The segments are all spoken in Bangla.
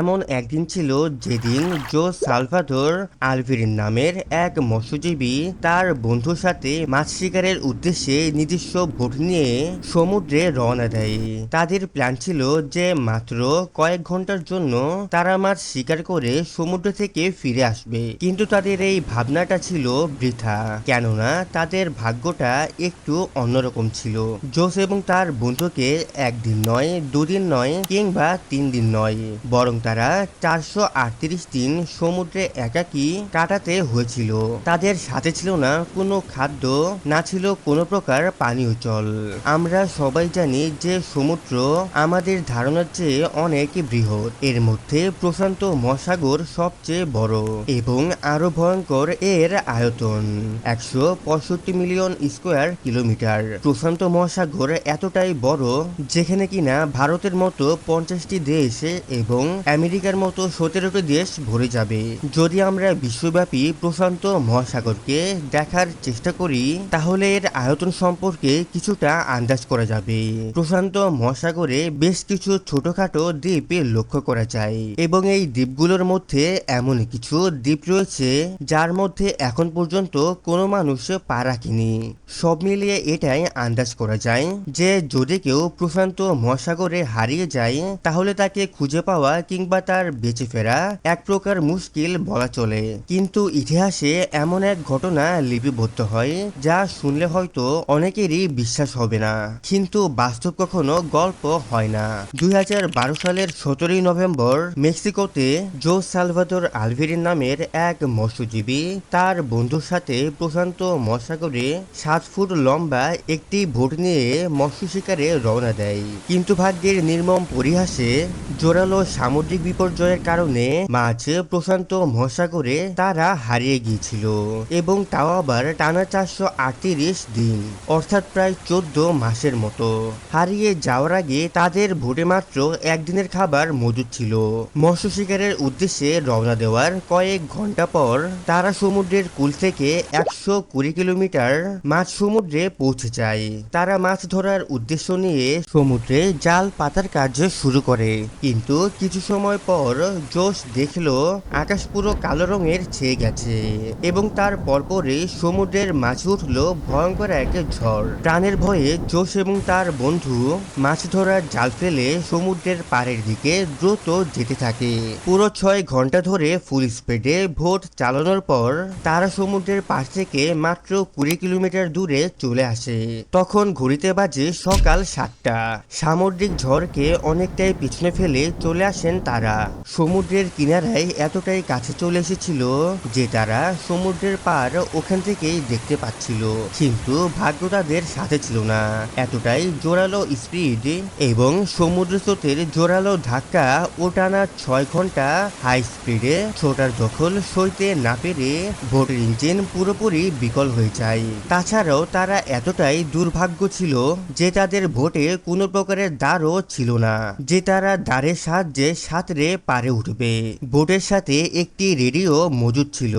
এমন একদিন ছিল যেদিন জো সালভাদোর আলভিরিন নামের এক মৎস্যজীবী তার বন্ধুর সাথে মাছ শিকারের উদ্দেশ্যে নিজস্ব ভোট নিয়ে সমুদ্রে রওনা দেয়। তাদের প্ল্যান ছিল যে মাত্র কয়েক ঘণ্টার জন্য তারা মাছ শিকার করে সমুদ্র থেকে ফিরে আসবে। কিন্তু তাদের এই ভাবনাটা ছিল বৃথা, কেননা তাদের ভাগ্যটা একটু অন্যরকম ছিল। জোস এবং তার বন্ধুকে একদিন নয়, দুদিন নয় কিংবা তিন দিন নয়, বরং তারা চারশো আটত্রিশ দিন সমুদ্রে একাকী কাটাতে হয়েছিল। তাদের সাথে ছিল না কোনো খাদ্য, না ছিল কোনো প্রকার পানীয় জল। আমরা সবাই জানি যে সমুদ্র আমাদের ধারণার চেয়ে অনেক বৃহৎ। এর মধ্যে প্রশান্ত মহাসাগর সবচেয়ে বড় এবং আরও ভয়ঙ্কর এর আয়তন একশো পঁয়ষট্টি মিলিয়ন স্কোয়ার কিলোমিটার। প্রশান্ত মহাসাগর এতটাই বড় যেখানে কিনা ভারতের মতো পঞ্চাশটি দেশ এবং আমেরিকার মতো সতেরোটি দেশ ভরে যাবে। যদি আমরা বিশ্বব্যাপী প্রশান্ত মহাসাগরকে দেখার চেষ্টা করি, তাহলে এর আয়তন সম্পর্কে কিছুটা আন্দাজ করা যাবে। প্রশান্ত মহাসাগরে বেশ কিছু ছোটখাটো দ্বীপ লক্ষ্য করা যায় এবং এই দ্বীপগুলোর মধ্যে এমন কিছু দ্বীপ রয়েছে যার মধ্যে এখন পর্যন্ত কোনো মানুষ পা রাখেনি। সব মিলিয়ে এটাই আন্দাজ করা যায় যে যদি কেউ প্রশান্ত মহাসাগরে হারিয়ে যায়, তাহলে তাকে খুঁজে পাওয়া কিংবা তার বেঁচে ফেরা এক প্রকার মুশকিল বলা চলে। কিন্তু ইতিহাসে এমন এক ঘটনা লিপিবদ্ধ হয়, যা শুনলে হয়তো অনেকেরই বিশ্বাস হবে না। কিন্তু বাস্তব কখনো গল্প হয় না। দুই হাজার বারো সালের সতেরোই নভেম্বর মেক্সিকোতে জো সালভাদোর আলভেরিন নামের এক মৎস্যজীবী তার বন্ধুর সাথে প্রশান্ত মহাসাগরে সাত ফুট লম্বা একটি ভোট নিয়ে মৎস্য শিকারে রওনা দেয়। কিন্তু ভাগ্যের নির্মম পরিহাসে জোরালো সামুদ্রিক বিপর্যয়ের কারণে মাছ প্রশান্ত মহাসাগরে তারা হারিয়ে গিয়েছিল এবং তাও আবার টানা চারশো আটত্রিশ দিন, অর্থাৎ প্রায় চোদ্দ মাসের মতো। হারিয়ে যাওয়ার আগে তাদের ভোটে মাত্র একদিনের খাবার মজুদ ছিল। মৎস্য শিকারের উদ্দেশ্যে রওনা দেওয়ার কয়েক ঘণ্টা পর তারা সমুদ্রের কুল থেকে একশো কুড়ি কিলোমিটার মাছ সমুদ্রে পৌঁছে যায়। তারা মাছ ধরার উদ্দেশ্য নিয়ে সমুদ্রে জাল পাতার কাজ শুরু করে। কিন্তু কিছু সময় পর জোশ দেখল আকাশ পুরো কালো রঙের ছেয়ে গেছে এবং তার পরপরে সমুদ্রের মাঝে উঠল ভয়ঙ্কর এক ঝড়। প্রাণের ভয়ে জোশ এবং তার বন্ধু মাছ ধরার জাল ফেলে সমুদ্রের পাড়ের দিকে দ্রুত যেতে থাকে। পুরো ছয় ঘণ্টা ধরে ফুল স্পিডে ভোট চালানোর পর তারা সমুদ্রের পাশ থেকে মাত্র কুড়ি কিলোমিটার দূরে চলে আসে। তখন ঘড়িতে বাজে সকাল সাতটা। সামুদ্রিক ঝড়কে অনেকটাই পিছনে ফেলে চলে আসেন তারা। সমুদ্রের কিনারায় এতটাই কাছে চলে এসেছিল যে তারা সমুদ্রের পার ওখান থেকেই দেখতে পাচ্ছিল। কিন্তু ভাগ্য তাদের সাথে ছিল না। এতটাই জোরালো স্পিড এবং সমুদ্র স্রোতের জোরালো ধাক্কা ও টানা ছয় ঘণ্টা হাই স্পিডে ছোটার দখল সইতে না পেরে বোটের ইঞ্জিন পুরোপুরি বিকল হয়ে যায়। তাছাড়াও তারা এতটাই দুর্ভাগ্য ছিল যে তাদের ভোটে কোনো প্রকারের দ্বারও ছিল না। যে তারা দ্বারের সাহায্যে সাঁতরে পারে উঠবে। বোটের সাথে একটি রেডিও মজুদ ছিল।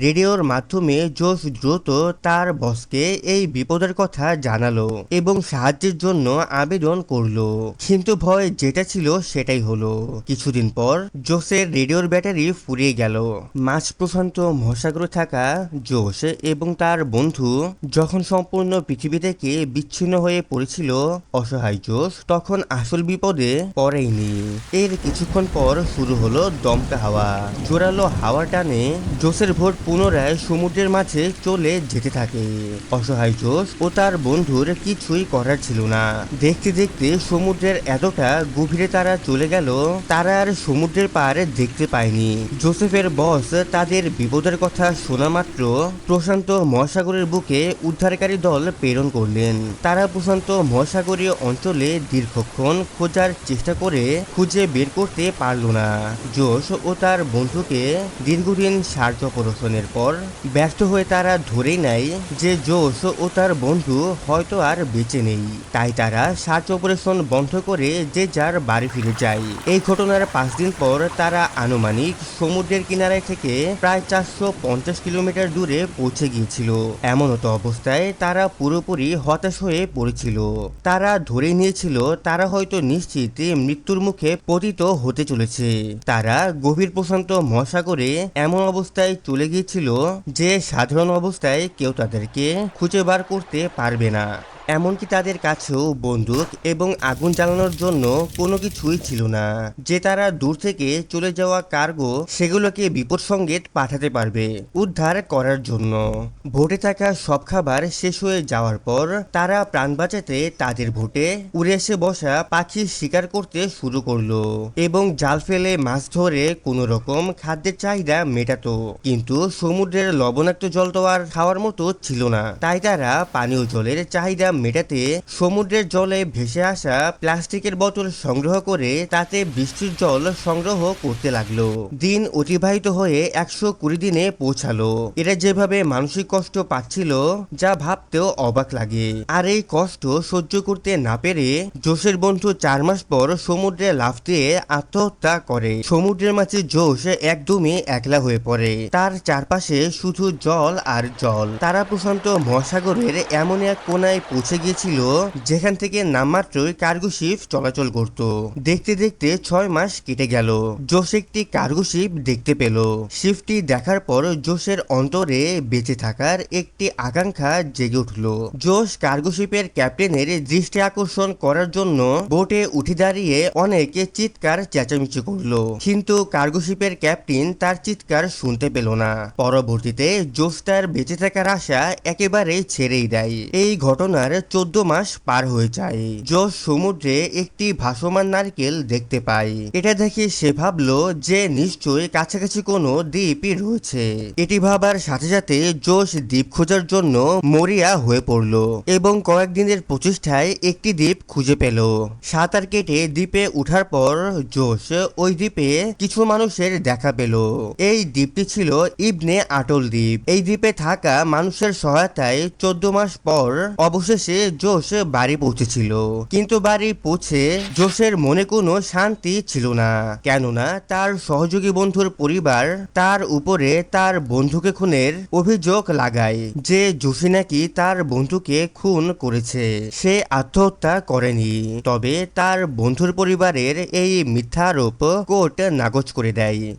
রেডিওর মাধ্যমে জোশ দ্রুত তার বসকে এই বিপদের কথা জানালো এবং সাহায্যের জন্য আবেদন করল। কিন্তু ভয় যেটা ছিল সেটাই হলো। কিছুদিন পর জোসের রেডিওর ব্যাটারি ফুরিয়ে গেল। মাছ প্রশান্ত মহাসাগরে থাকা জোশ এবং তার বন্ধু যখন সম্পূর্ণ পৃথিবী থেকে বিচ্ছিন্ন হয়ে পড়েছিল অসহায় জোশ, তখন আসল বিপদে পড়েইনি এর কিছুক্ষণ পর শুরু হলো দমকা হাওয়া। জোরালো হাওয়া টানে জোসের ভোট পুনরায় সমুদ্রের মাঝে চলে যেতে থাকে। অসহায় জোশ ও তার বন্ধুর কিছুই করার ছিল না। দেখতে দেখতে সমুদ্রের এতটা গভীরে তারা চলে গেল, তারা আর সমুদ্রের পাড়ে দেখতে পায়নি। জোসেফের বস তাদের বিপদের কথা শোনা মাত্র প্রশান্ত মহাসাগরের বুকে উদ্ধারকারী দল প্রেরণ করলেন। তারা প্রশান্ত মহাসাগরীয় অঞ্চলে দীর্ঘক্ষণ খোঁজার চেষ্টা করে খুঁজে বের করতে পারল না। জোশ ও তার বন্ধুকে দীর্ঘদিন সার্চ অপারেশনের পর ব্যস্ত হয়ে তারা ধরেই নেয় যে জোশ ও তার বন্ধু হয়তো আর বেঁচে নেই। তাই তারা সার্চ অপারেশন বন্ধ করে যে যার বাড়ি ফিরে যায়। এই ঘটনার পাঁচ দিন পর তারা আনুমানিক সমুদ্রের কিনারায় থেকে প্রায় চারশো পঞ্চাশ কিলোমিটার দূরে পৌঁছে গিয়েছিল। এমনত অবস্থায় তারা পুরোপুরি হতাশ হয়ে পড়েছিল। তারা ধরে নিয়েছিল, তারা হয়তো নিশ্চিত মৃত্যুর মুখে পতিত হতে চলেছে। তারা গভীর প্রশান্ত মহাসাগরে এমন অবস্থায় চলে গিয়েছিল যে সাধারণ অবস্থায় কেউ তাদেরকে খুঁজে বার করতে পারবে না। এমনকি তাদের কাছেও বন্দুক এবং আগুন জ্বালানোর জন্য কোনো কিছুই ছিল না। যে তারা দূর থেকে চলে যাওয়া কার্গো সেগুলোকে বিপদ সংকেত পাঠাতে পারবে উদ্ধার করার জন্য। ভোটে থাকা সব খাবার শেষ হয়ে যাওয়ার পর তারা প্রাণ বাঁচাতে তাদের ভোটে উড়ে এসে বসা পাখি শিকার করতে শুরু করল এবং জাল ফেলে মাছ ধরে কোনো রকম খাদ্যের চাহিদা মেটাতো। কিন্তু সমুদ্রের লবণাক্ত জল তো আর খাওয়ার মতো ছিল না। তাই তারা পানীয় জলের চাহিদা মেটাতে সমুদ্রের জলে ভেসে আসা প্লাস্টিকের বোতল সংগ্রহ করে তাতে বৃষ্টির জল সংগ্রহ করতে লাগল। দিন অতিবাহিত হয়ে একশো কুড়ি দিনে পৌঁছালো। এরা যেভাবে মানসিক কষ্ট পাচ্ছিল যা ভাবতেও অবাক লাগে। আর এই কষ্ট সহ্য করতে না পেরে জোশের বন্ধু চার মাস পর সমুদ্রে লাফ দিয়ে আত্মহত্যা করে। সমুদ্রের মাঝে জোশ একদমই একলা হয়ে পড়ে। তার চারপাশে শুধু জল আর জল। তারা প্রশান্ত মহাসাগরের এমন এক কোনায় গিয়েছিল, যেখান থেকে নামমাত্রই কার্গো শিপ চলাচল করত। দেখতে দেখতে ছয় মাস কেটে গেল। জোশ একটি কার্গো শিপ দেখতে পেল। শিপটি দেখার পর জোশের অন্তরে বেঁচে থাকার একটি আকাঙ্ক্ষা জেগে উঠল। জোশ কার্গো শিপের ক্যাপ্টেনের দৃষ্টি আকর্ষণ করার জন্য বোটে উঠে দাঁড়িয়ে অনেকে চিৎকার চেঁচামেচি করল। কিন্তু কার্গো শিপের ক্যাপ্টেন তার চিৎকার শুনতে পেল না। পরবর্তীতে জোশ তার বেঁচে থাকার আশা একেবারে ছেড়েই দেয়। এই ঘটনার চোদ্দ মাস পার হয়ে যায়। জোশ সমুদ্রে একটি ভাসমান নারকেল দেখতে পায় এটা দেখে সে ভাবলো যে নিশ্চয়ই কাছাকাছি কোনো দ্বীপই রয়েছে। এটি ভাবার সাথে সাথে জোশ দ্বীপ খোঁজার জন্য মরিয়া হয়ে পড়ল এবং কয়েকদিনের প্রচেষ্টায় একটি দ্বীপ খুঁজে পেল। সাঁতার কেটে দ্বীপে উঠার পর জোশ ওই দ্বীপে কিছু মানুষের দেখা পেল। এই দ্বীপটি ছিল ইবনে আটল দ্বীপ। এই দ্বীপে থাকা মানুষের সহায়তায় চোদ্দ মাস পর অবশেষে জোশ বাড়ি পৌঁছেছিল। কিন্তু বাড়ি পৌঁছে জোশের মনে কোনো শান্তি ছিল না। কেননা তার সহযোগী বন্ধুর পরিবার তার উপরে তার বন্ধুকে খুনের অভিযোগ লাগায়, যে জোশী নাকি তার বন্ধুকে খুন করেছে। সে আত্মহত্যা করেনি। তবে তার বন্ধুর পরিবারের এই মিথ্যা আরোপ কোর্ট নাকচ করে দেয়।